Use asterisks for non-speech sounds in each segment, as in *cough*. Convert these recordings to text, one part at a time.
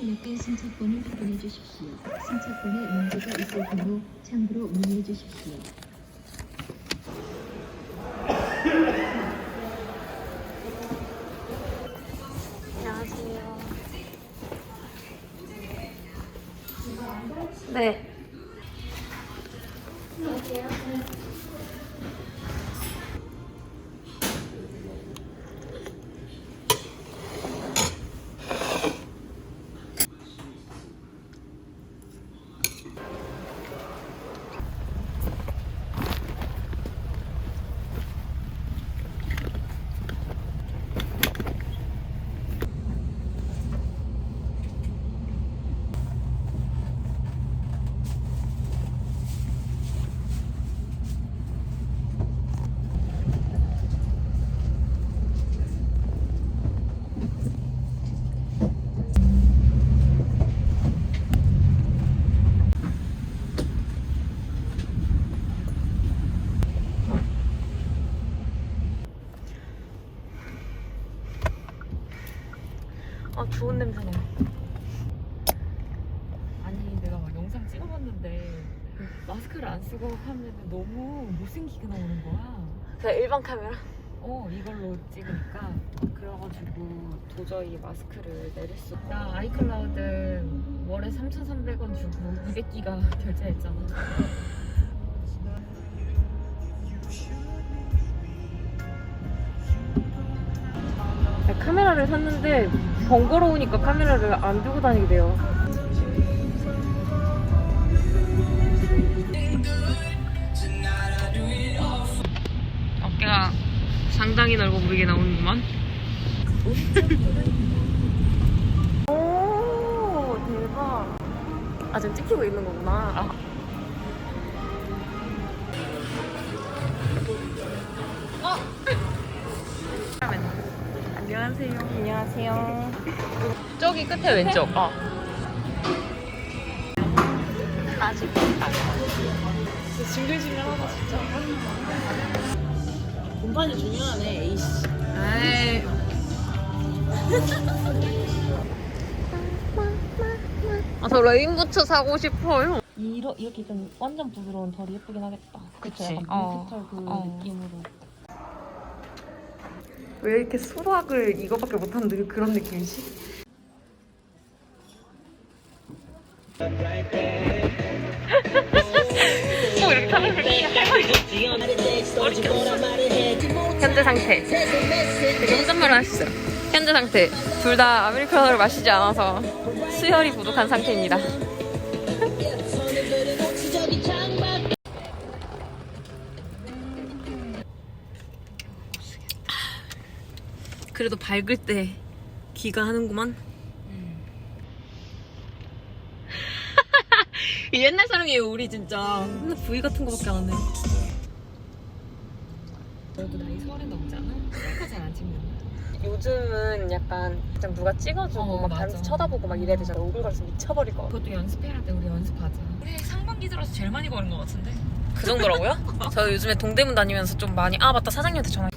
손님께 승차권을 확인해 주십시오. 승차권에 문제가 있을 경우 참고로 문의해 주십시오. 안녕하세요. 네. 좋은 냄새 나. 아니 내가 막 영상 찍어봤는데 마스크를 안 쓰고 하면 너무 못생기게 나오는 거야. 그냥 일반 카메라. 어 이걸로 찍으니까 그래가지고 도저히 마스크를 내릴 수. 나 아이클라우드 월에 3,300원 주고 200기가 *laughs* 결제했잖아. 카메라를 샀는데 번거로우니까 카메라를 안 들고 다니게 돼요. 어깨가 상당히 넓어 보이게 나오는구만. 오 대박. 아 지금 찍히고 있는 거구나. 어? 안녕하세요. 안녕하세요. 저기 끝에 왼쪽. 어. 아직. 징글징글하다 진짜. 공판이 중요하네 에이씨 에이. 아, 저 레인부츠 사고 싶어요. 이러, 이렇게 좀 완전 부드러운 덜이 예쁘긴 하겠다. 그치, 약간 어, 그 어. 느낌으로. 왜 이렇게 수학을 이거밖에 못하는 데 그런 느낌이지? *laughs* 이렇게 카메라를 *laughs* 현재 상태. 혼잣말을 하셨어요 현재 상태. 둘 다 아메리카노를 마시지 않아서 수혈이 부족한 상태입니다 그래도 밝을 때 귀가 하는구만. *laughs* 이 옛날 사람이에요, 우리 진짜. 맨날 부위 같은 거밖에 안 해. 너도 나이 서른 넘잖아? 셀카 잘안 찍는다. 요즘은 약간 그냥 누가 찍어주고 어, 막 맞아. 다른 쳐다보고 막 이래야 되잖아. 오글거려서 미쳐버릴 것 같아. 그것도 연습해야 돼, 우리 연습하자. 우리 상반기 들어서 제일 많이 걸은 것 같은데? 그 정도라고요? *laughs* 저 요즘에 동대문 다니면서 좀 많이 아 맞다 사장님한테 전화.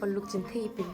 얼룩진 테이블.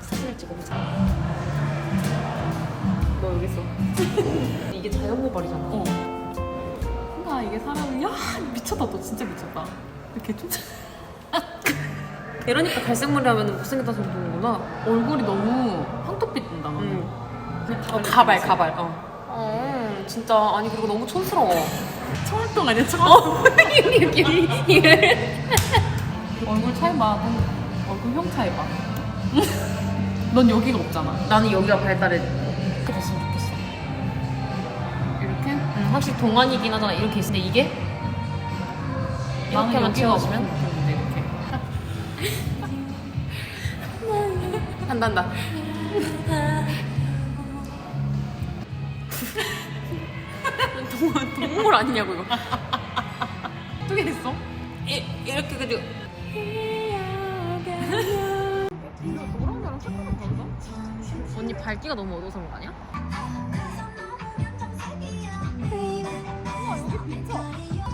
사진을 찍어보자. 너 여기 있어. *laughs* 이게 자연 고발이잖아. 어. 그러니까 이게 사람이 야 미쳤다 너 진짜 미쳤다. 이렇게 좀 이러니까 *laughs* 갈색 머리 하면 못생겼다 정도는구나 얼굴이 너무 황토빛 든다. 음. 어, 가발 가발. 어. 어, 진짜 아니 그리고 너무 촌스러워. *laughs* 청활동 아니야 청활동. 어. 이렇게 이를 얼굴 차이 봐. 넌 얼굴 형 차이 봐. *laughs* 넌 여기가 없잖아. 나는 여기가 발달해. 됐으면 좋겠어. 이렇게? 응, 확실히 동안이긴 하잖아. 이렇게 있는데 이게 나는 이렇게만 여기가 채워지면 없는데 이렇게. *laughs* 한다 한다. *laughs* 동물, 동물 아니냐고 이거. 어떻게 했어? 이, 이렇게 그리고 언니 밝기가 너무 어두워서 그런 거 아니야?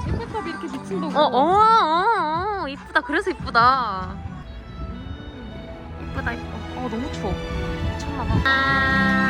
햇볕이 이렇게 비친다고. 어, 어, 어, 어, 이쁘다. 그래서 이쁘다. 이쁘다, 이뻐. 어, 너무 추워. 미쳤나봐.